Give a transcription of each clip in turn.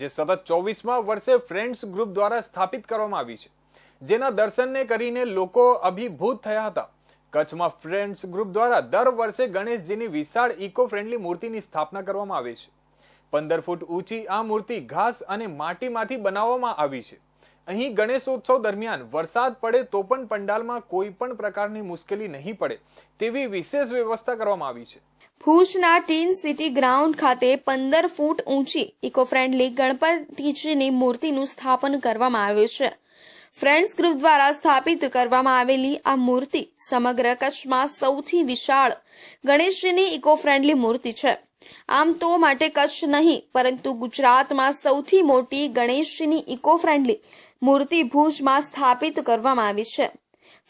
જે સતત ચોવીસમાં વર્ષે ફ્રેન્ડ્સ ગ્રુપ દ્વારા સ્થાપિત કરવામાં આવી છે. જેના દર્શનને કરીને લોકો અભિભૂત થયા હતા. કચ્છમાં ફ્રેન્ડ્સ ગ્રુપ દ્વારા દર વર્ષે ગણેશજીની વિશાળ ઇકો ફ્રેન્ડલી મૂર્તિની સ્થાપના કરવામાં આવે છે. પંદર ફૂટ ઊંચી આ મૂર્તિ ઘાસ અને માટીમાંથી બનાવવામાં આવી છે. અહીં ગણેશોત્સવ દરમિયાન વરસાદ પડે તો પણ પંડાલમાં કોઈ પણ પ્રકારની મુશ્કેલી નહીં પડે તેવી વિશેષ વ્યવસ્થા કરવામાં આવી છે. ભુજના ટીન સિટી ગ્રાઉન્ડ ખાતે પંદર ફૂટ ઊંચી ઇકો ફ્રેન્ડલી ગણપતિજીની મૂર્તિનું સ્થાપન કરવામાં આવ્યું છે. ફ્રેન્ડ્સ ગ્રુપ દ્વારા સ્થાપિત કરવામાં આવેલી આ મૂર્તિ સમગ્ર કચ્છમાં સૌથી વિશાળ ગણેશજીની ઇકો ફ્રેન્ડલી મૂર્તિ છે. આમ તો માટે કચ્છ નહીં, પરંતુ ગુજરાતમાં સૌથી મોટી ગણેશજીની ઇકો ફ્રેન્ડલી મૂર્તિ ભુજમાં સ્થાપિત કરવામાં આવી છે.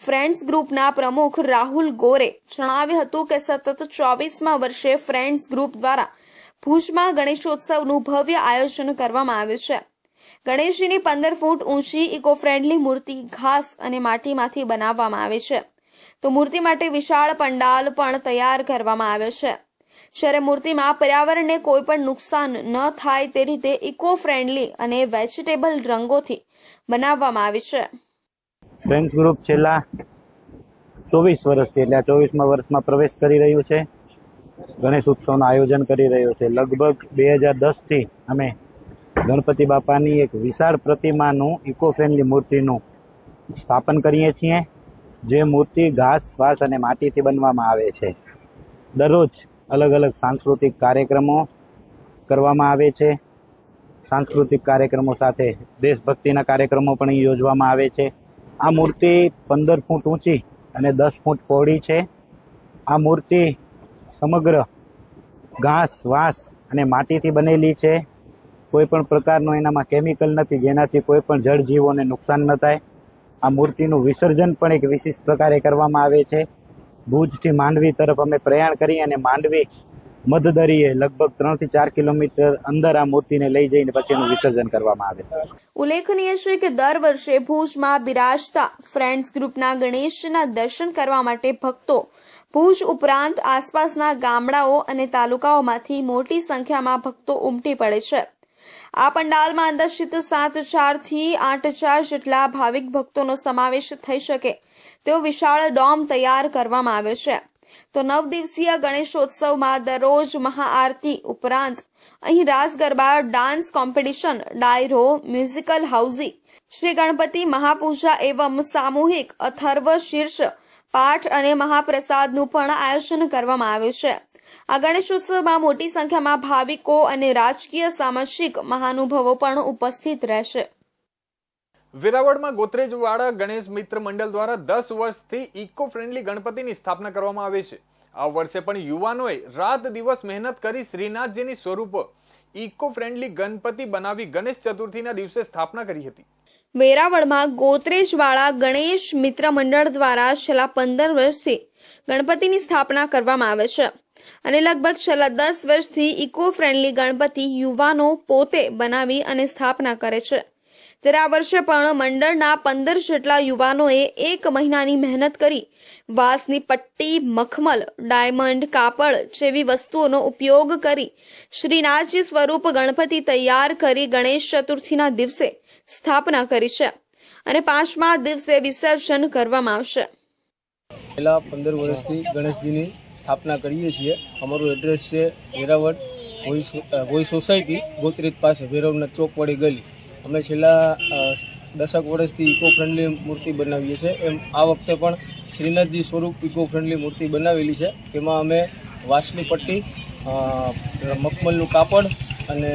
ફ્રેન્ડ્સ ગ્રુપના પ્રમુખ રાહુલ ગોરે જણાવ્યું હતું કે સતત ચોવીસમાં વર્ષે ફ્રેન્ડ્સ ગ્રુપ દ્વારા ભુજમાં ગણેશોત્સવનું ભવ્ય આયોજન કરવામાં આવ્યું છે. ગણેશજીની પંદર ફૂટ ઊંચી ઇકો ફ્રેન્ડલી મૂર્તિ ઘાસ અને માટીમાંથી બનાવવામાં આવે છે. તો મૂર્તિ માટે વિશાળ પંડાલ પણ તૈયાર કરવામાં આવ્યો છે. જ્યારે મૂર્તિમાં પર્યાવરણને કોઈ પણ નુકસાન ન થાય તે રીતે ઇકો ફ્રેન્ડલી અને વેજીટેબલ રંગોથી બનાવવામાં આવી છે. ફ્રેન્ડ્સ ગ્રુપ છેલ્લા ચોવીસ વર્ષથી, એટલે આ ચોવીસમાં વર્ષમાં પ્રવેશ કરી રહ્યું છે. ગણેશ ઉત્સવનું આયોજન કરી રહ્યું છે. લગભગ બે હજાર દસથી અમે ગણપતિ બાપાની એક વિશાળ પ્રતિમાનું ઇકો ફ્રેન્ડલી મૂર્તિનું સ્થાપન કરીએ છીએ. જે મૂર્તિ ઘાસ, શ્વાસ અને માટીથી બનવામાં આવે છે. દરરોજ અલગ અલગ સાંસ્કૃતિક કાર્યક્રમો કરવામાં આવે છે. સાંસ્કૃતિક કાર્યક્રમો સાથે દેશભક્તિના કાર્યક્રમો પણ અહીં યોજવામાં આવે છે. આ મૂર્તિ પંદર ફૂટ ઊંચી અને દસ ફૂટ પહોળી છે. આ મૂર્તિ સમગ્ર ઘાસ, વાંસ અને માટીથી બનેલી છે. કોઈ પણ પ્રકારનું એનામાં કેમિકલ નથી, જેનાથી કોઈ પણ જળજીવોને નુકસાન ન થાય. આ મૂર્તિનું વિસર્જન પણ એક વિશિષ્ટ પ્રકારે કરવામાં આવે છે. ભુજથી માંડવી તરફ અમે પ્રયાણ કરી અને માંડવી મધદરીએ લગભગ ત્રણથી ચાર કિલોમીટર અંદર આ મૂર્તિને લઈ જઈને પછી એનું વિસર્જન કરવામાં આવે છે. ઉલ્લેખનીય છે કે દર વર્ષે ભુજમાં બિરાજતા ફ્રેન્ડ્સ ગ્રુપના ગણેશના દર્શન કરવા માટે ભક્તો ભુજ ઉપરાંત આસપાસના ગામડાઓ અને તાલુકાઓમાંથી મોટી સંખ્યામાં ભક્તો ઉમટી પડે છે. આ પંડાલમાં અંદાજિત સાત હજારથી આઠ ચાર જેટલા ભાવિક ભક્તોનો સમાવેશ થઈ શકે. તેવો વિશાળ ડોમ તૈયાર કરવામાં આવ્યો છે. તો નવ દિવસીય ગણેશોત્સવમાં દરરોજ મહાઆરતી ઉપરાંત અહીં રાસ ગરબા ડાન્સ કોમ્પિટિશન, ડાયરો, મ્યુઝિકલ હાઉઝી શ્રી ગણપતિ મહાપૂજા એવમ સામૂહિક અથર્વ શીર્ષ, પાઠ અને મહાપ્રસાદનું પણ આયોજન કરવામાં આવ્યું છે. આ ગણેશોત્સવમાં મોટી સંખ્યામાં ભાવિકો અને રાજકીય સામાજિક મહાનુભાવો પણ ઉપસ્થિત રહેશે. વેરાવળમાં ગોત્રેજવાડા ગણેશ મિત્ર મંડળ દ્વારા દસ વર્ષથી ઇકો ફ્રેન્ડલી ગણપતિની સ્થાપના કરવામાં આવે છે. આ વર્ષે પણ યુવાનોએ રાત દિવસ મહેનત કરી શ્રીનાથજીની સ્વરૂપ ઇકો ફ્રેન્ડલી ગણપતિ બનાવી ગણેશ ચતુર્થીના દિવસે સ્થાપના કરી હતી. વેરાવળમાં ગોત્રેજવાળા ગણેશ મિત્ર મંડળ દ્વારા છેલ્લા પંદર વર્ષથી ગણપતિની સ્થાપના કરવામાં આવે છે અને લગભગ છેલ્લા દસ વર્ષથી ઇકો ફ્રેન્ડલી ગણપતિ યુવાનો પોતે બનાવી અને સ્થાપના કરે છે. ત્યારે આ વર્ષે પણ મંડળના પંદર જેટલા યુવાનોએ એક મહિનાની મહેનત કરી. વાંસની પટ્ટી, મખમલ, ડાયમંડ, કાપડ જેવી વસ્તુઓનો ઉપયોગ કરી શ્રીનાથજી સ્વરૂપ ગણપતિ તૈયાર કરી ગણેશ ચતુર્થીના દિવસે સ્થાપના કરી છે અને પાંચમા દિવસે વિસર્જન કરવામાં આવશે. છેલ્લા પંદર વર્ષથી ગણેશજીની સ્થાપના કરીએ છીએ. અમારું એડ્રેસ છે વેરાવળ ભોઈ સોસાયટી ગોત્રીત પાસે વેરાવળના ચોકવાડી ગલી. અમે છેલ્લા દશક વર્ષથી ઇકો ફ્રેન્ડલી મૂર્તિ બનાવીએ છીએ. એમ, આ વખતે પણ શ્રીનાથજી સ્વરૂપ ઇકો ફ્રેન્ડલી મૂર્તિ બનાવેલી છે. તેમાં અમે વાંસની પટ્ટી મખમલનું કાપડ અને,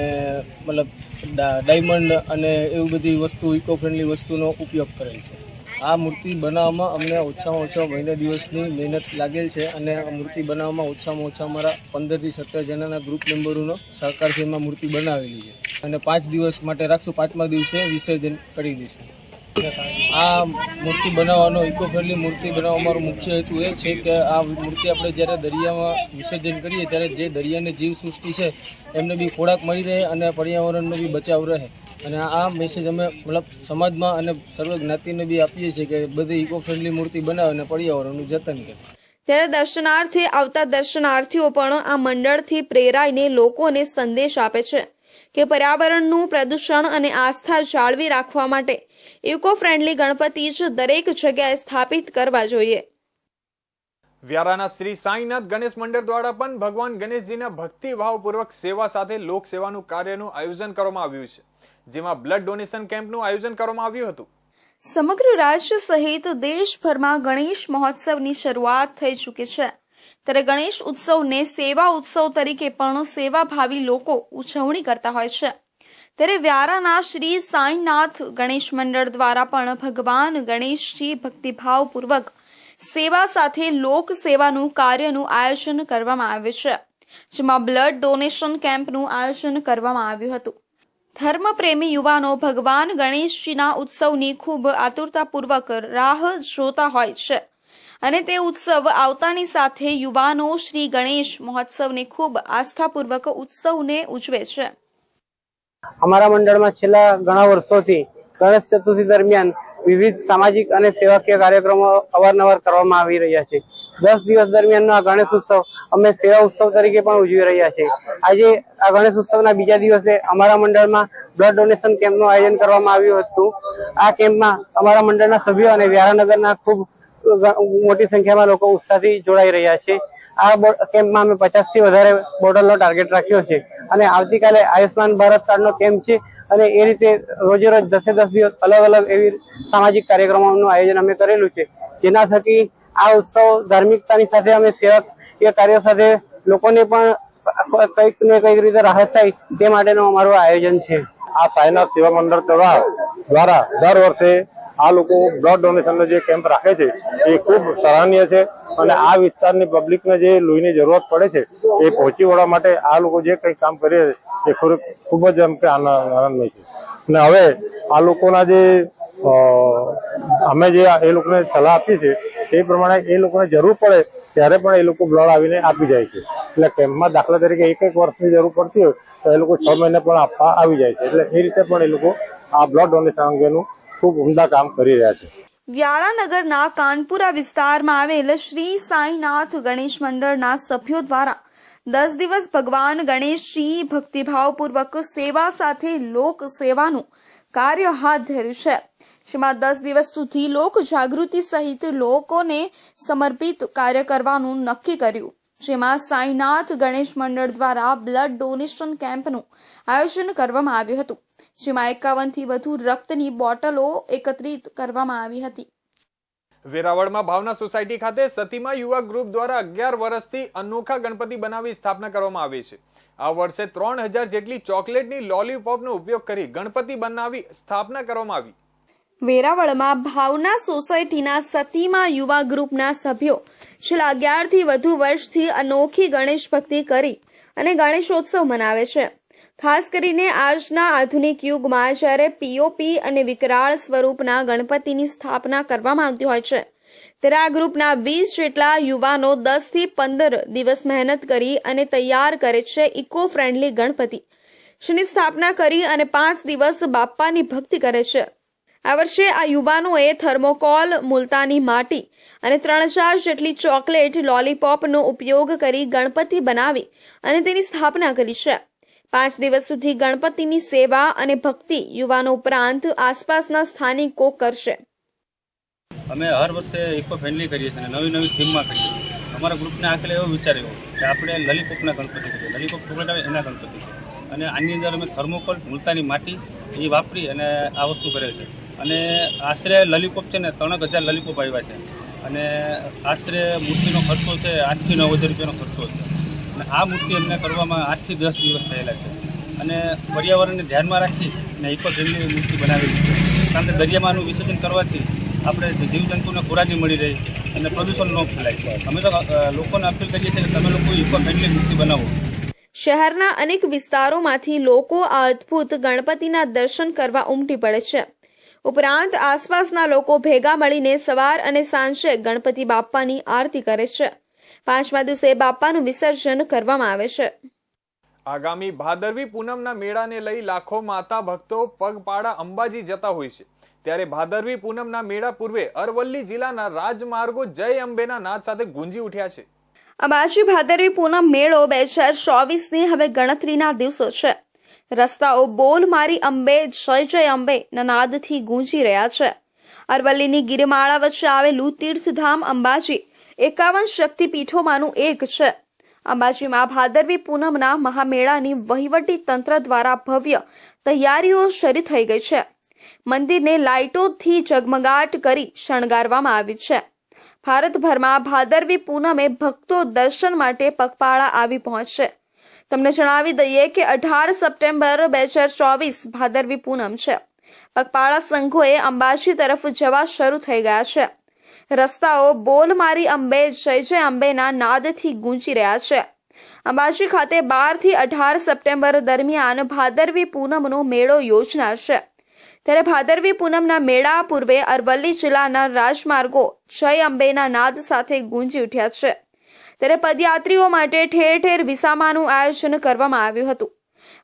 મતલબ ડાયમંડ અને એવી બધી વસ્તુ ઇકો ફ્રેન્ડલી વસ્તુનો ઉપયોગ કરેલ છે. આ મૂર્તિ બનાવવામાં અમને ઓછામાં ઓછા મહિના દિવસની મહેનત લાગેલ છે અને આ મૂર્તિ બનાવવામાં ઓછામાં ઓછા અમારા પંદરથી સત્તર જણાના ગ્રુપ મેમ્બરોનો સહકારથી એમાં મૂર્તિ બનાવેલી છે. અને પાંચ દિવસ માટે રાખશું. પાંચમા દિવસે વિસર્જન કરી દઈશું. આ મૂર્તિ બનાવવાનો ઇકો ફ્રેન્ડલી મૂર્તિ બનાવવા અમારો મુખ્ય હેતુ એ છે કે આ મૂર્તિ આપણે જ્યારે દરિયામાં વિસર્જન કરીએ ત્યારે જે દરિયાની જીવસૃષ્ટિ છે, એમને બી ખોરાક મળી રહે અને પર્યાવરણનો બી બચાવ રહે. અને આ મેસેજ અમે મતલબ સમાજમાં અને સર્વ જ્ઞાતિને બી આપીએ છીએ કે બધી ઇકો ફ્રેન્ડલી મૂર્તિ બનાવે અને પર્યાવરણનું જતન કરે. ત્યારે દર્શનાર્થે આવતા દર્શનાર્થીઓ પણ આ મંડળથી પ્રેરાઈને લોકોને સંદેશ આપે છે. કે પર્યાવરણનું પ્રદૂષણ અને આસ્થા જાળવી રાખવા માટે ઇકો ફ્રેન્ડલી ગણપતિ જ દરેક જગ્યાએ સ્થાપિત કરવા જોઈએ. વ્યારાના શ્રી સાંઈનાથ ગણેશ મંડળ દ્વારા પણ ભગવાન ગણેશજીના ભક્તિભાવપૂર્વક સેવા સાથે લોકસેવાનું કાર્યનું આયોજન કરવામાં આવ્યું છે. જેમાં બ્લડ ડોનેશન કેમ્પનું આયોજન કરવામાં આવ્યું હતું. સમગ્ર રાજ્ય સહિત દેશભરમાં ગણેશ મહોત્સવની શરૂઆત થઈ ચૂકી છે. ત્યારે ગણેશ ઉત્સવને સેવા ઉત્સવ તરીકે પણ સેવાભાવી લોકો ઉજવણી કરતા હોય છે. ત્યારે વ્યારાના શ્રી સાંઈનાથ ગણેશ મંડળ દ્વારા પણ ભગવાન ગણેશજી ભક્તિભાવપૂર્વક સેવા સાથે લોક સેવાનું કાર્યનું આયોજન કરવામાં આવ્યું છે. જેમાં બ્લડ ડોનેશન કેમ્પનું આયોજન કરવામાં આવ્યું હતું. ધર્મપ્રેમી યુવાનો ભગવાન ગણેશજીના ઉત્સવની ખૂબ આતુરતાપૂર્વક રાહ જોતા હોય છે. અને તે ઉત્સવ આવતાની સાથે યુવાનો શ્રી ગણેશ મહોત્સવને ખૂબ આસ્થાપૂર્વક ઉત્સવને ઉજવે છે. અમારા મંડળમાં છેલ્લા ઘણા વર્ષોથી ગણેશ ચતુર્થી દરમિયાન વિવિધ સામાજિક અને સેવાકીય કાર્યક્રમો અવારનવાર કરવામાં આવી રહ્યા છે. દસ દિવસ દરમિયાનનો આ ગણેશ ઉત્સવ અમે સેવા ઉત્સવ તરીકે પણ ઉજવી રહ્યા છે આજે આ ગણેશ ઉત્સવના બીજા દિવસે અમારા મંડળમાં બ્લડ ડોનેશન કેમ્પનું આયોજન કરવામાં આવ્યું હતું. આ કેમ્પમાં અમારા મંડળના સભ્યો અને વ્યારાનગરના ખૂબ મોટી સંખ્યામાં લોકો ઉત્સાહથી જોડાઈ રહ્યા છે. આ કેમ્પમાં અમે પચાસથી વધારે બોટલનો ટાર્ગેટ રાખ્યો છે. અને આવતીકાલે આયુષ્માન ભારત કાર્ડનો કેમ્પ છે અને એ રીતે રોજે રોજ દસે દસ દિવસ અલગ અલગ એવી સામાજિક કાર્યક્રમોનું આયોજન અમે કરેલું છે. જેના થકી આ ઉત્સવ ધાર્મિકતાની સાથે અમે સેવાકીય કાર્યો સાથે લોકોને પણ કંઈક ને કંઈક રીતે રાહત થાય તે માટેનું અમારું આયોજન છે. આ સાયનાથ સેવા મંડળ દ્વારા દર વર્ષે આ લોકો બ્લડ ડોનેશનનો જે કેમ્પ રાખે છે, એ ખૂબ સરાહનીય છે અને આ વિસ્તારની પબ્લિકને જે લોહીની જરૂરત પડે છે, એ પહોંચી વળવા માટે આ લોકો જે કંઈ કામ કરી રહ્યા છે, એ ખૂબ જ એમ કે આનંદ, આનંદમય છે. અને હવે આ લોકોના જે અમે જે એ લોકોને સલાહ આપી છે, એ પ્રમાણે એ લોકોને જરૂર પડે ત્યારે પણ એ લોકો બ્લડ આવીને આપી જાય છે. એટલે કેમ્પમાં દાખલા તરીકે એક એક વર્ષની જરૂર પડતી હોય તો એ લોકો છ મહિને પણ આપવા આવી જાય છે. એટલે એ રીતે પણ એ લોકો આ બ્લડ ડોનેશન અંગેનું ખૂબ ઉમદા કામ કરી રહ્યા છે. વ્યારાનગરના કાનપુરા વિસ્તારમાં આવેલ શ્રી સાંઈનાથ ગણેશ મંડળના સભ્યો દ્વારા દસ દિવસ ભગવાન ગણેશજી ભક્તિભાવપૂર્વક સેવા સાથે લોક સેવાનું કાર્ય હાથ ધર્યું છે. જેમાં દસ દિવસ સુધી લોક જાગૃતિ સહિત લોકોને સમર્પિત કાર્ય કરવાનું નક્કી કર્યું. જેમાં સાંઈનાથ ગણેશ મંડળ દ્વારા બ્લડ ડોનેશન કેમ્પનું આયોજન કરવામાં આવ્યું હતું. જેમાં એકાવનથી વધુ રક્તની બોટલો એકત્રિત કરવામાં આવી હતી. વેરાવળમાં ભાવના સોસાયટી ખાતે સતીમા યુવા ગ્રુપ દ્વારા અગિયાર વર્ષથી અનોખા ગણપતિ બનાવી સ્થાપના કરવામાં આવી છે. આ વર્ષે ત્રણ હજાર જેટલી ચોકલેટની લોલીપોપનો ઉપયોગ કરી ગણપતિ બનાવી સ્થાપના કરવામાં આવી. વેરાવળમાં ભાવના સોસાયટીના સતીમા યુવા ગ્રુપના સભ્યો છેલ્લા અગિયારથી વધુ વર્ષથી અનોખી ગણેશ ભક્તિ કરી અને ગણેશોત્સવ મનાવે છે. ખાસ કરીને આજના આધુનિક યુગમાં જ્યારે પીઓપી અને વિકરાળ સ્વરૂપના ગણપતિની સ્થાપના કરવામાં આવતી હોય છે, ત્યારે આ ગ્રુપના વીસ જેટલા યુવાનો દસથી પંદર દિવસ મહેનત કરી અને તૈયાર કરે છે ઇકો ફ્રેન્ડલી ગણપતિ. જેની સ્થાપના કરી અને પાંચ દિવસ બાપ્પાની ભક્તિ કરે છે. આ વર્ષે આ યુવાનોએ થર્મોકોલ, મુલતાની માટી અને ત્રણ હજાર જેટલી ચોકલેટ, લોલીપોપનો ઉપયોગ કરી ગણપતિ બનાવી અને તેની સ્થાપના કરી છે. પાંચ દિવસ સુધી ગણપતિની સેવા અને ભક્તિ યુવાનો ઉપરાંત આસપાસના સ્થાનિકો કરશે. અમે હર વર્ષે ઇકો ફ્રેન્ડલી કરીએ છીએ નવી નવી થીમમાં કરીએ છીએ. અમારા ગ્રુપને આખરે એવો વિચાર એવો કે આપણે લલીપોપના ગણપતિ કરીએ. લલીપોપ ચોકલેટ આવે એના ગણપતિ. અને આની અંદર અમે થર્મોકોલ મુલતાની માટી એ વાપરી અને આ વસ્તુ કરે છે. અને આશરે લલીપોપ છે ને ત્રણ હજાર લલીપોપ આવ્યા છે. અને આશરે મૂર્તિનો ખર્ચો છે આઠથી નવ હજાર રૂપિયાનો ખર્ચો છે. અને આ મૂર્તિ અમને કરવામાં આઠથી દસ દિવસ થયેલા છે. અને પર્યાવરણને ધ્યાનમાં રાખી અને ઇકો ફ્રેન્ડલી મૂર્તિ બનાવેલી છે. કારણ કે દરિયામાંનું વિસર્જન કરવાથી આપણે જીવજંતુને ખોરાકી મળી રહી અને પ્રદૂષણ ન ફેલાય અમે તો લોકોને અપીલ કરીએ છીએ કે તમે લોકો ઇકો ફ્રેન્ડલી મૂર્તિ બનાવો. શહેરના અનેક વિસ્તારોમાંથી લોકો આ અદ્ભુત ગણપતિના દર્શન કરવા ઉમટી પડે છે. ઉપરાંત આસપાસના લોકો ભેગા મળીને સવાર અને સાંજે ગણપતિ બાપ્પાની આરતી કરે છે. પાંચમા દિવસે બાપાનું વિસર્જન કરવામાં આવે છે. આગામી ભાદરવી પૂનમના મેળાને લઈ લાખો માતા ભક્તો પગપાળા અંબાજી જતા હોય છે. ત્યારે ભાદરવી પૂનમના મેળા પૂર્વે અરવલ્લી જિલ્લાના રાજમાર્ગો જય અંબેના નાદ સાથે ગુંજી ઉઠ્યા છે. અંબાજી ભાદરવી પૂનમ મેળો બે હજાર ચોવીસની હવે ગણતરીના દિવસો છે. રસ્તાઓ બોલ મારી અંબે જય જય અંબે નાદથી ગૂંજી રહ્યા છે. અરવલ્લીની ગિરિમાળા વચ્ચે આવેલું તીર્થધામ અંબાજી એકાવન શક્તિપીઠોમાંનું એક છે. અંબાજીમાં ભાદરવી પૂનમના મહામેળાની વહીવટી તંત્ર દ્વારા ભવ્ય તૈયારીઓ શરૂ થઈ ગઈ છે. મંદિરને લાઇટોથી ઝગમગાટ કરી શણગારવામાં આવી છે. ભારતભરમાં ભાદરવી પૂનમે ભક્તો દર્શન માટે પગપાળા આવી પહોંચશે. તમને જણાવી દઈએ કે અઢાર સપ્ટેમ્બર બે હજાર ચોવીસ ભાદરવી પૂનમ છે. પગપાળા સંઘોએ અંબાજી તરફ જવા શરૂ થઈ ગયા છે. રસ્તાઓ બોલ મારી અંબે જય જય અંબેના નાદથી ગૂંજી રહ્યા છે. અંબાજી ખાતે બારથી અઢાર સપ્ટેમ્બર દરમિયાન ભાદરવી પૂનમનો મેળો યોજનાર છે ત્યારે ભાદરવી પૂનમના મેળા પૂર્વે અરવલ્લી જિલ્લાના રાજમાર્ગો જય અંબેના નાદ સાથે ગુંજી ઉઠ્યા છે. ત્યારે પદયાત્રીઓ માટે ઠેર ઠેર વિસામાનું આયોજન કરવામાં આવ્યું હતું.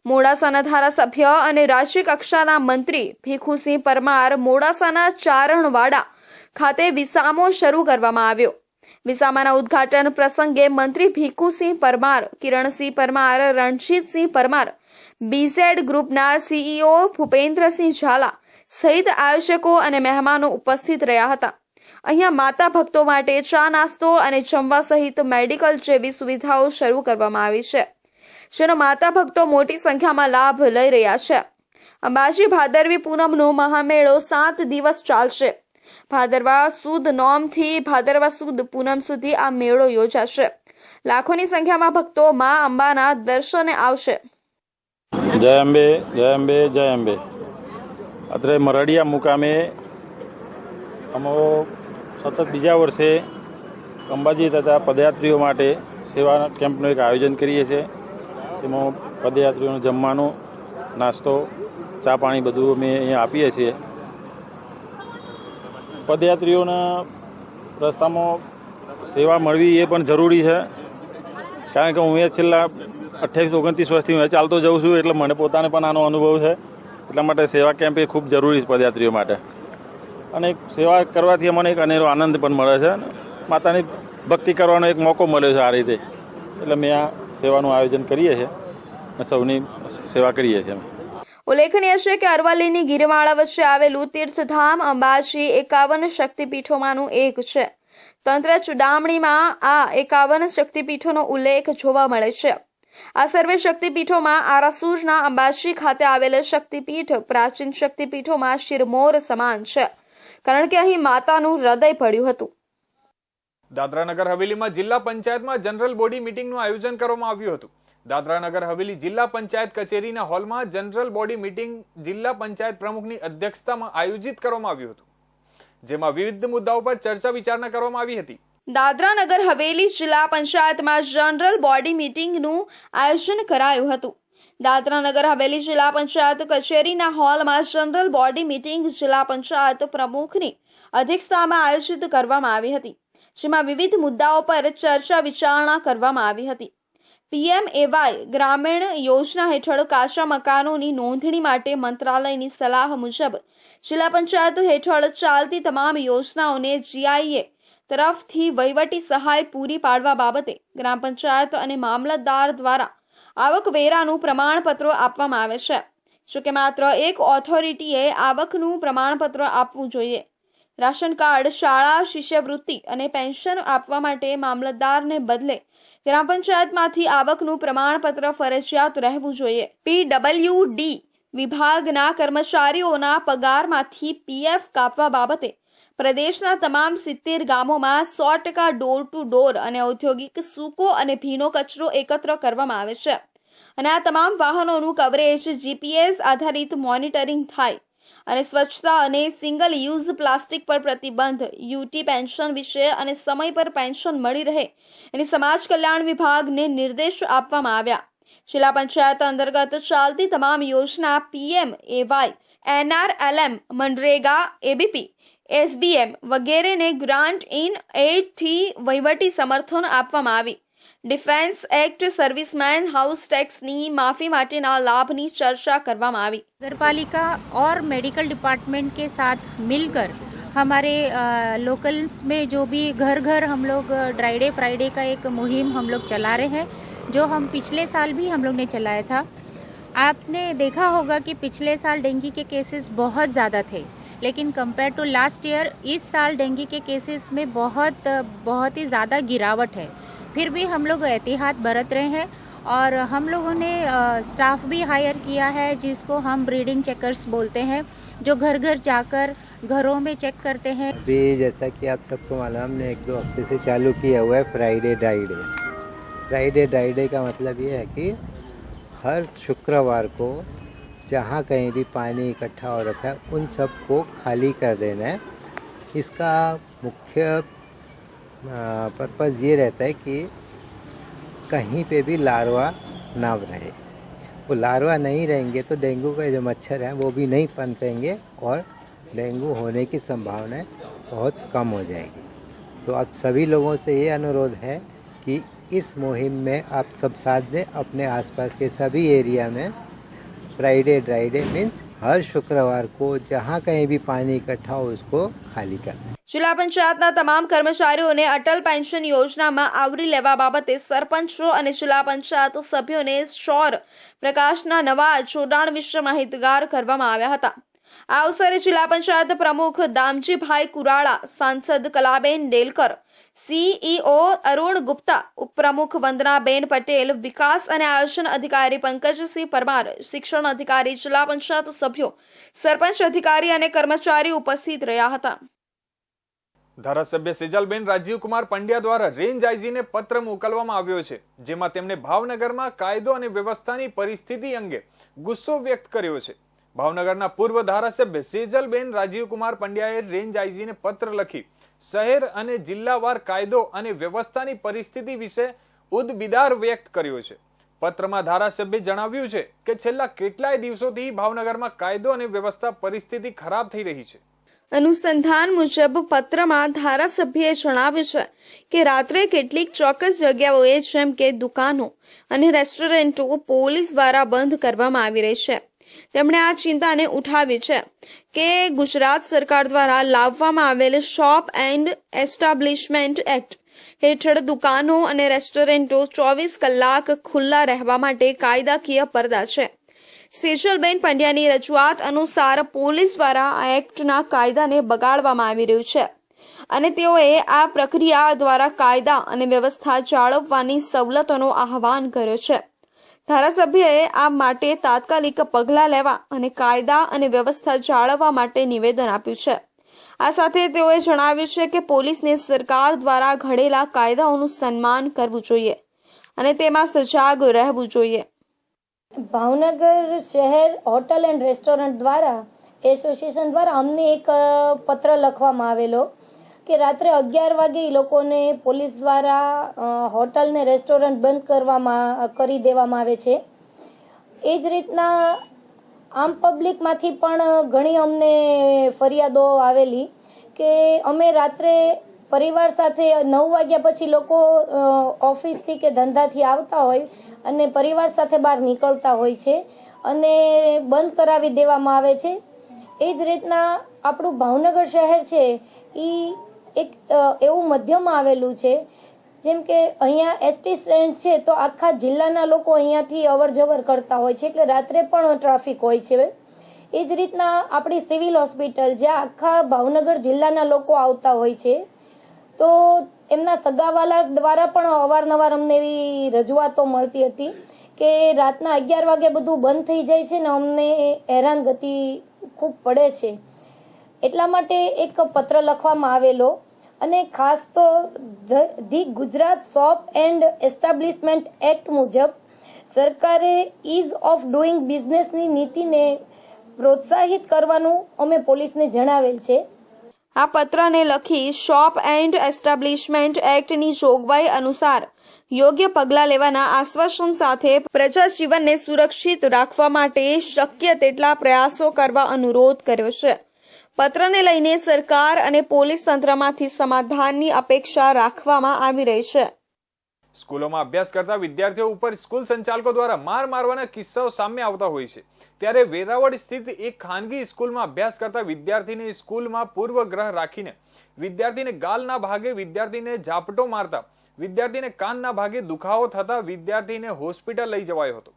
મોડાસાના ધારાસભ્ય અને રાષ્ટ્રીય કક્ષાના મંત્રી ભીખુસિંહ પરમાર મોડાસાના ચારણવાડા ખાતે વિસામો શરૂ કરવામાં આવ્યો. વિસામાના ઉદ્ઘાટન પ્રસંગે મંત્રી ભીખુસિંહ પરમાર, કિરણસિંહ પરમાર, રણજીતસિંહ પરમાર બીઝેડ ગ્રુપના સીઈઓ ભૂપેન્દ્રસિંહ ઝાલા સહિત આયોજકો અને મહેમાનો ઉપસ્થિત રહ્યા હતા. અહીંયા માતા ભક્તો માટે ચા નાસ્તો અને જમવા સહિત મેડિકલ જેવી સુવિધાઓ શરૂ કરવામાં આવી છે, જેનો માતા ભક્તો મોટી સંખ્યામાં લાભ લઈ રહ્યા છે. અંબાજી ભાદરવી પૂનમનો મહામેળો સાત દિવસ ચાલશે. ભાદરવા સુદ નોમથી ભાદરવા સુદ પૂનમ સુધી આ મેળો યોજાશે. લાખોની સંખ્યામાં ભક્તો મા અંબાના દર્શને આવશે. જય અંબે જય અંબે જય અંબે. અત્રે મરડિયા મુકામે અમો સતત બીજા વર્ષે અંબાજી તથા પદયાત્રીઓ માટે સેવા કેમ્પનું એક આયોજન કરીએ છીએ. તેમાં પદયાત્રીઓનું જમવાનું, નાસ્તો, ચા પાણી બધું અમે અહીંયા આપીએ છીએ. પદયાત્રીઓના રસ્તામાં સેવા મળવી એ પણ જરૂરી છે. કારણ કે હું એ છેલ્લા અઠ્યાવીસ, ઓગણત્રીસ વર્ષથી હું ચાલતો જાઉં છું, એટલે મને પોતાને પણ આનો અનુભવ છે. એટલા માટે સેવા કેમ્પ એ ખૂબ જરૂરી છે પદયાત્રીઓ માટે. અને સેવા કરવાથી મને એક અનેરો આનંદ પણ મળે છે માતાની ભક્તિ કરવાનો એક મોકો મળ્યો છે આ રીતે. એટલે મેં આ સેવાનું આયોજન કરીએ છીએ અને સૌની સેવા કરીએ છીએ અમે. ઉલ્લેખનીય છે કે અરવલ્લીની ગિરમાળા વચ્ચે આવેલું તીર્થધામ અંબાજી એકાવન શક્તિપીઠોમાંનું એક છે. તંત્ર ચુડામણીમાં આ એકાવન શક્તિપીઠોનો ઉલ્લેખ જોવા મળે છે. આ સર્વે શક્તિપીઠોમાં આરાસુરના અંબાજી ખાતે આવેલ શક્તિપીઠ પ્રાચીન શક્તિપીઠોમાં શિરમોર સમાન છે. કારણ કે અહીં માતાનું હૃદય પડ્યું હતું. દાદરાનગર હવેલીમાં જિલ્લા પંચાયતમાં જનરલ બોડી મીટિંગનું આયોજન કરવામાં આવ્યું હતું. દાદરાનગર હવેલી જિલ્લા પંચાયત કચેરીના હોલમાં જનરલ બોડી મીટિંગ જિલ્લા પંચાયત પ્રમુખની અધ્યક્ષતામાં આયોજિત કરવામાં આવ્યું હતું, જેમાં વિવિધ મુદ્દાઓ પર ચર્ચા વિચારણા કરવામાં આવી હતી. દાદરાનગર હવેલી જિલ્લા પંચાયતમાં જનરલ બોડી મીટિંગનું આયોજન કરાયું હતું. દાદરાનગર હવેલી જિલ્લા પંચાયત કચેરીના હોલમાં જનરલ બોડી મીટિંગ જિલ્લા પંચાયત પ્રમુખની અધ્યક્ષતામાં આયોજિત કરવામાં આવી હતી, જેમાં વિવિધ મુદ્દાઓ પર ચર્ચા વિચારણા કરવામાં આવી હતી. પીએમએવાય ગ્રામીણ યોજના હેઠળ કાચા મકાનોની નોંધણી માટે મંત્રાલયની સલાહ મુજબ જિલ્લા પંચાયત હેઠળ ચાલતી તમામ યોજનાઓને જીઆઈએ તરફથી વહીવટી સહાય પૂરી પાડવા બાબતે ગ્રામ પંચાયત અને મામલતદાર દ્વારા આવકવેરાનું પ્રમાણપત્ર આપવામાં આવે છે. જોકે માત્ર એક ઓથોરિટીએ આવકનું પ્રમાણપત્ર આપવું જોઈએ. રાશન કાર્ડ, શાળા, શિષ્યવૃત્તિ અને પેન્શન આપવા માટે મામલતદારને બદલે ગ્રામ પંચાયતમાંથી આવકનું પ્રમાણપત્ર ફરજિયાત રહેવું જોઈએ. પીડબ્લ્યુડી વિભાગના કર્મચારીઓના પગારમાંથી પીએફ કાપવા બાબતે પ્રદેશના તમામ સિત્તેર ગામોમાં સો ટકા ડોર ટુ ડોર અને ઔદ્યોગિક સૂકો અને ભીનો કચરો એકત્ર કરવામાં આવે છે. અને આ તમામ વાહનોનું કવરેજ જીપીએસ આધારિત મોનિટરિંગ થાય અને સ્વચ્છતા અને સિંગલ યુઝ પ્લાસ્ટિક પર પ્રતિબંધ, યુટી પેન્શન વિશે અને સમય પર પેન્શન મળી રહે એની સમાજ કલ્યાણ વિભાગને નિર્દેશ આપવામાં આવ્યા. જિલ્લા પંચાયત અંતર્ગત ચાલતી તમામ યોજના PM, AY, NRLM, MNREGA, ABP, SBM વગેરેને ગ્રાન્ટ ઇન એડથી વહીવટી સમર્થન આપવામાં આવી. ડિફેન્સ એક્ટ સર્વિસમેન હાઉસ ટેક્સની માફી માટેના લાભની ચર્ચા કરવામાં આવી नगर पालिका और मेडिकल डिपार्टमेंट के साथ मिलकर हमारे लोकल्स में जो भी घर घर हम लोग ड्राई डे फ्राइडे का एक मुहिम हम लोग चला रहे हैं जो हम पिछले साल भी हम लोग ने चलाया था आपने देखा होगा कि पिछले साल डेंगू के केसेस बहुत ज़्यादा थे लेकिन कंपेयर टू लास्ट ईयर इस साल डेंगू के केसेस में बहुत बहुत ही ज़्यादा गिरावट है फिर भी हम लोग एहतियात बरत रहे हैं और हम लोगों ने स्टाफ भी हायर किया है जिसको हम ब्रीडिंग चेकर्स बोलते हैं, जो घर घर जाकर घरों में चेक करते हैं। अभी जैसा कि आप सबको मालूम, हमने एक दो हफ़्ते से चालू किया हुआ है Friday dry day Friday dry day का मतलब ये है कि हर शुक्रवार को जहाँ कहीं भी पानी इकट्ठा हो रखा है, उन सबको खाली कर देना है। इसका मुख्य पर्पज़ ये रहता है कि कहीं पे भी लार्वा ना रहे। वो लार्वा नहीं रहेंगे तो डेंगू का जो मच्छर है, वो भी नहीं पनपेंगे और डेंगू होने की संभावना बहुत कम हो जाएगी। तो आप सभी लोगों से ये अनुरोध है कि इस मुहिम में आप सब साथ दें, अपने आसपास के सभी एरिया में फ्राइडे ड्राई डे मीन्स हर शुक्रवार को जहाँ कहीं भी पानी इकट्ठा हो उसको खाली करना જિલ્લા પંચાયતના તમામ કર્મચારીઓને અટલ પેન્શન યોજનામાં આવરી લેવા બાબતે સરપંચો અને જિલ્લા પંચાયત સભ્યોને સૌર પ્રકાશના નવા જોડાણ વિશે માહિતગાર કરવામાં આવ્યા હતા આ અવસરે જિલ્લા પંચાયત પ્રમુખ દામજીભાઈ કુરાળા સાંસદ કલાબેન ડેલકર સીઈઓ અરુણ ગુપ્તા ઉપપ્રમુખ વંદનાબેન પટેલ, વિકાસ અને આયોજન અધિકારી પંકજસિંહ પરમાર, શિક્ષણ અધિકારી જિલ્લા પંચાયત સભ્યો, સરપંચ અધિકારી અને કર્મચારી ઉપસ્થિત રહ્યા હતા. ધારાસભ્ય સેજલબેન રાજીવકુમાર પંડ્યા દ્વારા રેન્જ આઈજીને પત્ર મોકલવામાં આવ્યો છે, જેમાં તેમણે ભાવનગરમાં કાયદો અને વ્યવસ્થાની પરિસ્થિતિ અંગે ગુસ્સો વ્યક્ત કર્યો છે. ભાવનગરના પૂર્વ ધારાસભ્ય સેજલબેન રાજીવકુમાર પંડ્યાએ રેન્જ આઈજીને પત્ર લખી શહેર અને જિલ્લાવાર કાયદો અને વ્યવસ્થાની પરિસ્થિતિ વિશે ઉદબિદાર વ્યક્ત કર્યો છે. પત્રમાં ધારાસભ્ય જણાવ્યું છે કે છેલ્લા કેટલાય દિવસોથી ભાવનગરમાં કાયદો અને વ્યવસ્થા પરિસ્થિતિ ખરાબ થઈ રહી છે. અનુસંધાન મુજબ પત્રમાં ધારાસભ્યએ જણાવ્યું છે કે રાત્રે કેટલીક ચોક્કસ જગ્યાઓએ, જેમ કે દુકાનો અને રેસ્ટોરન્ટો પોલીસ દ્વારા બંધ કરવામાં આવી રહી છે. તેમણે આ ચિંતાને ઉઠાવી છે કે ગુજરાત સરકાર દ્વારા લાવવામાં આવેલ શોપ એન્ડ એસ્ટાબ્લિશમેન્ટ એક્ટ હેઠળ દુકાનો અને રેસ્ટોરન્ટો ચોવીસ કલાક ખુલ્લા રહેવા માટે કાયદાકીય પરદા છે. સેજલબેન પંડ્યાની રજૂઆત અનુસાર પોલીસ દ્વારા આ એક્ટના કાયદાને બગાડવામાં આવી રહ્યું છે અને તેઓએ આ પ્રક્રિયા દ્વારા કાયદા અને વ્યવસ્થા જાળવવાની સવલતોનો આહવાન કર્યો છે. ધારાસભ્યએ આ માટે તાત્કાલિક પગલાં લેવા અને કાયદા અને વ્યવસ્થા જાળવવા માટે નિવેદન આપ્યું છે. આ સાથે તેઓએ જણાવ્યું છે કે પોલીસને સરકાર દ્વારા ઘડેલા કાયદાઓનું સન્માન કરવું જોઈએ અને તેમાં સજાગ રહેવું જોઈએ. ભાવનગર શહેર હોટલ એન્ડ રેસ્ટોરન્ટ દ્વારા એસોસિએશન દ્વારા અમને એક પત્ર લખવામાં આવેલો કે રાત્રે અગિયાર વાગે એ લોકોને પોલીસ દ્વારા હોટલને રેસ્ટોરન્ટ બંધ કરવામાં કરી દેવામાં આવે છે. એ જ રીતના આમ પબ્લિકમાંથી પણ ઘણી અમને ફરિયાદો આવેલી કે અમે રાત્રે પરિવાર સાથે નવ વાગ્યા પછી લોકો ઓફિસથી કે ધંધાથી આવતા હોય અને પરિવાર સાથે બહાર નીકળતા હોય છે અને બંધ કરાવી દેવામાં આવે છે. એ જ રીતના આપણું ભાવનગર શહેર છે એ એક એવું મધ્યમાં આવેલું છે. જેમ કે અહીંયા એસટી સ્ટેન્ડ છે તો આખા જિલ્લાના લોકો અહીંયાથી અવર જવર કરતા હોય છે. એટલે રાત્રે પણ ટ્રાફિક હોય છે. એ જ રીતના આપણી સિવિલ હોસ્પિટલ જ્યાં આખા ભાવનગર જિલ્લાના લોકો આવતા હોય છે. તો એમના સગાવાલા દ્વારા પણ અવારનવાર અમને એવી રજૂઆતો મળતી હતી કે રાતના અગિયાર વાગે બધું બંધ થઈ જાય છે ને અમને હેરાનગતિ ખૂબ પડે છે. એટલા માટે એક પત્ર લખવામાં આવેલો અને ખાસ તો the Gujarat shop and establishment act મુજબ સરકારે ઇઝ ઓફ ડુઈંગ બિઝનેસની નીતિને પ્રોત્સાહિત કરવાનું અમે પોલીસને જણાવેલ છે. આ પત્રને લખી શોપ એન્ડ એસ્ટાબ્લિશમેન્ટ એક્ટની જોગવાઈ અનુસાર યોગ્ય પગલાં લેવાના આશ્વાસન સાથે પ્રજા જીવનને સુરક્ષિત રાખવા માટે શક્ય તેટલા પ્રયાસો કરવા અનુરોધ કર્યો છે. પત્રને લઈને સરકાર અને પોલીસ તંત્રમાંથી સમાધાનની અપેક્ષા રાખવામાં આવી રહી છે. સ્કૂલોમાં અભ્યાસ કરતા વિદ્યાર્થીઓ ઉપર સ્કૂલ સંચાલકો દ્વારા માર મારવાના કિસ્સાઓ સામે આવતા હોય છે. ત્યારે વેરાવળ સ્થિત એક ખાનગી સ્કૂલમાં અભ્યાસ કરતા વિદ્યાર્થીને સ્કૂલમાં પૂર્વગ્રહ રાખીને વિદ્યાર્થીને ગાલના ભાગે વિદ્યાર્થીને ઝાપટો મારતા, વિદ્યાર્થીને કાનના ભાગે દુખાવો થતા વિદ્યાર્થીને હોસ્પિટલ લઈ જવાયો હતો.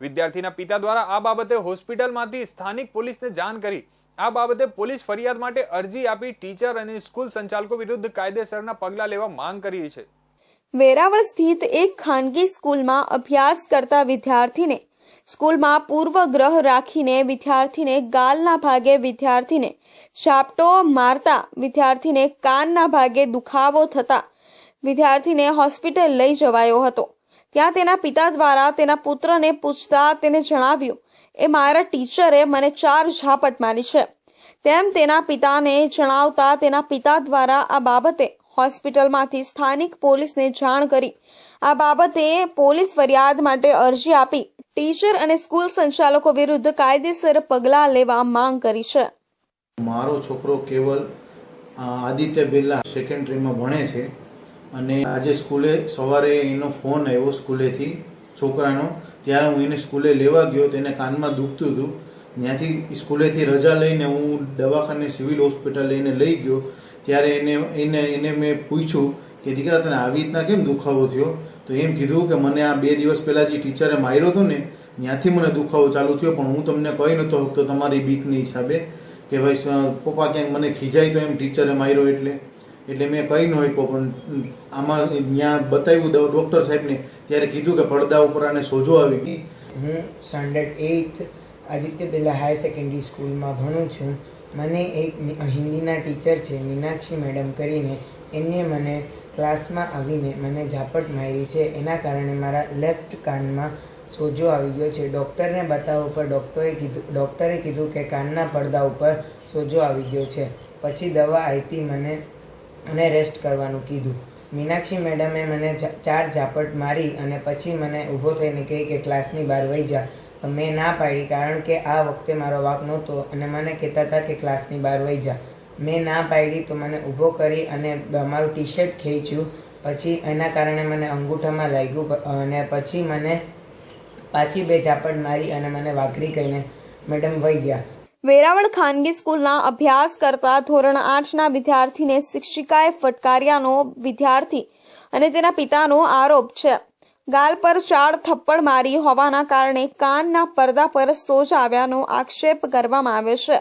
વિદ્યાર્થીના પિતા દ્વારા આ બાબતે હોસ્પિટલમાંથી સ્થાનિક પોલીસને જાણ કરી આ બાબતે પોલીસ ફરિયાદ માટે અરજી આપી ટીચર અને સ્કૂલ સંચાલકો વિરુદ્ધ કાયદેસરના પગલાં લેવા માંગ કરી છે. વેરાવળ સ્થિત એક ખાનગી સ્કૂલમાં અભ્યાસ કરતા વિદ્યાર્થીને સ્કૂલમાં પૂર્વગ્રહ રાખીને વિદ્યાર્થીને ગાલના ભાગે વિદ્યાર્થીને શાપટો મારતા વિદ્યાર્થીને કાનના ભાગે દુખાવો થતા વિદ્યાર્થીને હોસ્પિટલ લઈ જવાયો હતો. ત્યાં તેના પિતા દ્વારા તેના પુત્રને પૂછતા તેને જણાવ્યું એ મારા ટીચરે મને ચાર ઝાપટ મારી છે. તેમ તેના પિતાને જણાવતા તેના પિતા દ્વારા આ બાબતે હોસ્પિટલમાંથી સ્થાનિક પોલીસને જાણ કરી. આ બાબતે પોલીસ ફરિયાદ માટે અરજી આપી ટીચર અને સ્કૂલ સંચાલકો વિરુદ્ધ કાયદેસર પગલાં લેવા માંગ કરી છે. મારો છોકરો કેવલ આદિત્ય બિરલા સેકન્ડરીમાં ભણે છે અને આજે સ્કૂલે સવારે એનો ફોન આવ્યો સ્કૂલેથી છોકરાનો. ત્યારે હું એને સ્કૂલે લેવા ગયો તેને કાનમાં દુખતું હતું. ત્યાંથી સ્કૂલેથી રજા લઈને હું દવાખાને સિવિલ હોસ્પિટલ લઈને લઈ ગયો. ત્યારે એને એને એને મેં પૂછ્યું કે, દીકરા, તને આવી રીતના કેમ દુખાવો થયો? તો એમ કીધું કે, મને આ બે દિવસ પહેલાં જે ટીચરે માર્યો હતો ને, ત્યાંથી મને દુખાવો ચાલુ થયો, પણ હું તમને કહી નહોતો શકતો તમારી બીકની હિસાબે કે ભાઈ પપ્પા ક્યાંક મને ખીજાય તો એમ ટીચરે માર્યો એટલે. એટલે મેં કહી ન શક્યો પણ આમાં ત્યાં બતાવ્યું ડૉક્ટર સાહેબને, ત્યારે કીધું કે પડદા ઉપર આને સોજો આવી ગઈ. હું standard eighth Aditya Birla higher secondary સ્કૂલમાં ભણું છું. મને એક હિન્દીના ટીચર છે, મીનાક્ષી મેડમ કરીને, એમને મને ક્લાસમાં આવીને મને ઝાપટ મારી છે. એના કારણે મારા લેફ્ટ કાનમાં સોજો આવી ગયો છે. ડૉક્ટરને બતાવવા ઉપર ડૉક્ટરે કીધું ડૉક્ટરે કીધું કે કાનના પડદા ઉપર સોજો આવી ગયો છે. પછી દવા આપી મને મને રેસ્ટ કરવાનું કીધું. મીનાક્ષી મેડમે મને ચાર ઝાપટ મારી અને પછી મને ઊભો થઈને કહી કે ક્લાસની બહાર વહી જા. મેં ના પાડી કારણ કે આ વખતે મારો વાક નહોતો અને મને કહેતા હતા કે ક્લાસની બહાર વહી જા. મેં ના પાડી તો મને ઊભો કરી અને મારું ટી શર્ટ ખેંચ્યું. પછી એના કારણે મને અંગૂઠામાં લાગ્યું અને પછી મને પાછી બે ઝાપટ મારી અને મને વાઘરી કહીને મેડમ વહી ગયા. વેરાવળ ખાનગી સ્કૂલના અભ્યાસ કરતા ધોરણ આઠના વિદ્યાર્થીને શિક્ષિકાએ ફટકાર્યાનો વિદ્યાર્થી અને તેના પિતાનો આરોપ છે. ગાલ પર ચાર થપ્પડ મારી હોવાના કારણે કાનના પડદા પર સોજ આવ્યાનો આક્ષેપ કરવામાં આવ્યો છે.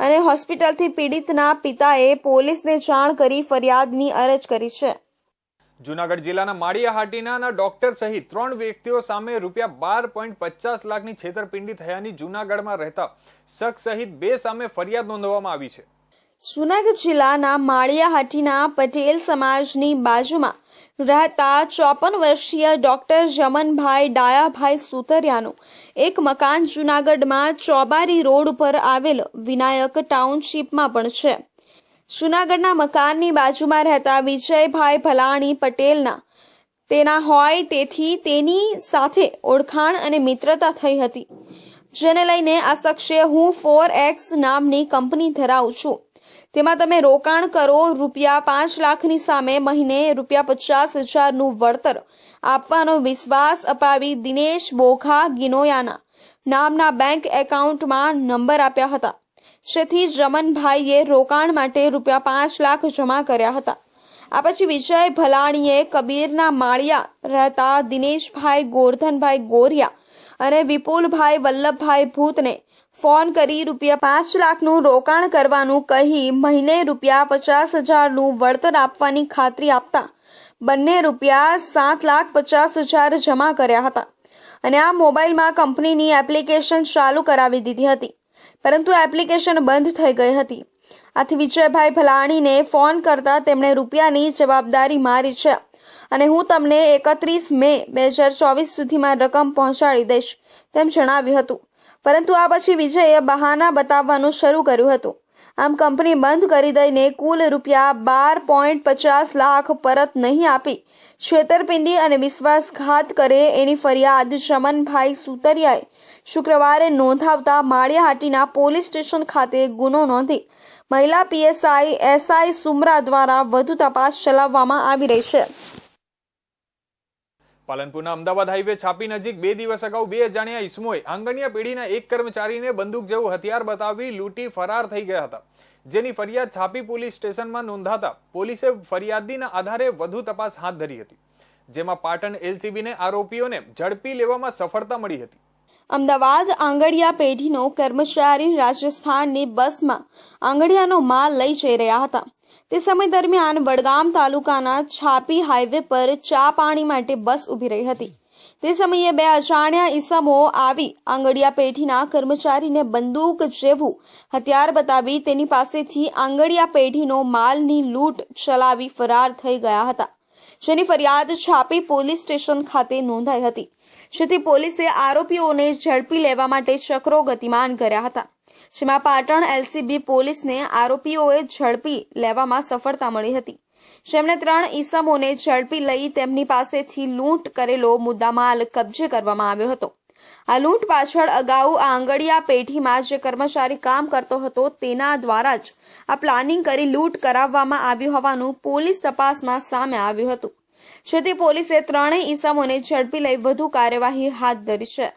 અને હોસ્પિટલથી પીડિતના પિતાએ પોલીસને જાણ કરી ફરિયાદની અરજ કરી છે. જુનાગઢ જિલ્લાના માળિયાહાટીના ડોક્ટર સહિત ત્રણ વ્યક્તિઓ સામે રૂપિયા બાર પોઈન્ટ પચાસ લાખની છેતરપિંડી થયાની જુનાગઢમાં રહેતા શખ્સ સહિત બે સામે ફરિયાદ નોંધવામાં આવી છે. જુનાગઢ જિલ્લાના માળિયાહાટીના પટેલ સમાજની બાજુમાં રહેતા ચોપન વર્ષીય ડોક્ટર જમનભાઈ ડાયાભાઈ સુતરિયાનું એક મકાન જુનાગઢમાં ચોબારી રોડ પર આવેલ વિનાયક ટાઉનશીપમાં પણ છે. જૂનાગઢના મકાનની બાજુમાં રહેતા વિજયભાઈ ભલાણી પટેલના તેના હોય તેથી તેની સાથે ઓળખાણ અને મિત્રતા થઈ હતી, જેને લઈને આ શખ્સે હું ફોર એક્સ નામની કંપની ધરાવું છું. તેમાં તમે રોકાણ કરો, રૂપિયા પાંચ લાખની સામે મહિને રૂપિયા પચાસ હજારનું વળતર આપવાનો વિશ્વાસ અપાવી દિનેશ બોખા ગિનોયાના નામના બેંક એકાઉન્ટમાં નંબર આપ્યા હતા. જેથી જમનભાઈએ રોકાણ માટે રૂપિયા પાંચ લાખ જમા કર્યા હતા. આ પછી વિજય ભલાણીએ કબીરના માળિયા રહેતા દિનેશભાઈ ગોરધનભાઈ ગોરિયા અને વિપુલભાઈ વલ્લભભાઈ ભૂતને ફોન કરી રૂપિયા પાંચ લાખનું રોકાણ કરવાનું કહી મહિને રૂપિયા પચાસ હજારનું વળતર આપવાની ખાતરી આપતા બંને રૂપિયા સાત લાખ પચાસ હજાર જમા કર્યા હતા અને આ મોબાઈલમાં કંપનીની એપ્લિકેશન ચાલુ કરાવી દીધી હતી. પરંતુ એપ્લિકેશન બંધ થઈ ગઈ હતી. આથી વિજયભાઈ ભલાણીને ફોન કરતા તેમણે રૂપિયાની જવાબદારી મારી છે અને હું તમને એકત્રીસ મે બે હજાર ચોવીસ સુધીમાં રકમ પહોંચાડી દઈશ, તેમ જણાવ્યું હતું. પરંતુ આ પછી વિજયે બહાના બતાવવાનું શરૂ કર્યું હતું. આમ કંપની બંધ કરી દઈને કુલ રૂપિયા બાર પોઈન્ટ પચાસ લાખ પરત નહીં આપી. છેતરપિંડી અને વિશ્વાસઘાત કરે એની ફરિયાદ શમનભાઈ સુતરિયાએ શુક્રવારે નોંધાવતા માળિયાહાટીના પોલીસ સ્ટેશન ખાતે ગુનો નોંધી મહિલા પીએસઆઈ એસઆઈ સુમરા દ્વારા વધુ તપાસ ચલાવવામાં આવી રહી છે. પાલનપુરના અમદાવાદ હાઈવે છાપી નજીક બે દિવસ અગાઉ બે અજાણ્યા ઈસમોએ આંગણિયા પેઢીના એક કર્મચારીને બંદૂક જેવું હથિયાર બતાવી લૂંટી ફરાર થઈ ગયા હતા. જેની ફરિયાદ છાપી પોલીસ સ્ટેશનમાં નોંધાતા પોલીસે ફરિયાદીના આધારે વધુ તપાસ હાથ ધરી હતી. જેમાં પાટણ એલસીબીને આરોપીઓને ઝડપી લેવામાં સફળતા મળી હતી. અમદાવાદ આંગડિયા પેઢીનો કર્મચારી રાજસ્થાનની બસમાં આંગડિયાનો માલ લઈ જઈ રહ્યા હતા. તે સમય દરમિયાન વડગામ તાલુકાના છાપી હાઈવે પર ચા પાણી માટે બસ ઊભી રહી હતી. તે સમયે બે અજાણ્યા ઈસમો આવી આંગડિયા પેઢીના કર્મચારીને બંદૂક જેવું હથિયાર બતાવી તેની પાસેથી આંગડિયા પેઢીનો માલની લૂંટ ચલાવી ફરાર થઈ ગયા હતા. જેની ફરિયાદ છાપી પોલીસ સ્ટેશન ખાતે નોંધાઈ હતી. જેથી પોલીસે આરોપીઓને ઝડપી લેવા માટે ચક્રો ગતિમાન કર્યા હતા. જેમાં પાટણ એલસીબી પોલીસને આરોપીઓએ ઝડપી લેવામાં સફળતા મળી હતી. જેમને ત્રણ ઈસમોને ઝડપી લઈ તેમની પાસેથી લૂંટ કરેલો મુદ્દામાલ કબજે કરવામાં આવ્યો હતો. આ લૂંટ પાછળ અગાઉ આ આંગડિયા પેઢીમાં જે કર્મચારી કામ કરતો હતો તેના દ્વારા જ આ પ્લાનિંગ કરી લૂંટ કરાવવામાં આવ્યું હોવાનું પોલીસ તપાસમાં સામે આવ્યું હતું. જેથી પોલીસે ત્રણેય ઇસમોને ઝડપી લઈ વધુ કાર્યવાહી હાથ ધરી છે.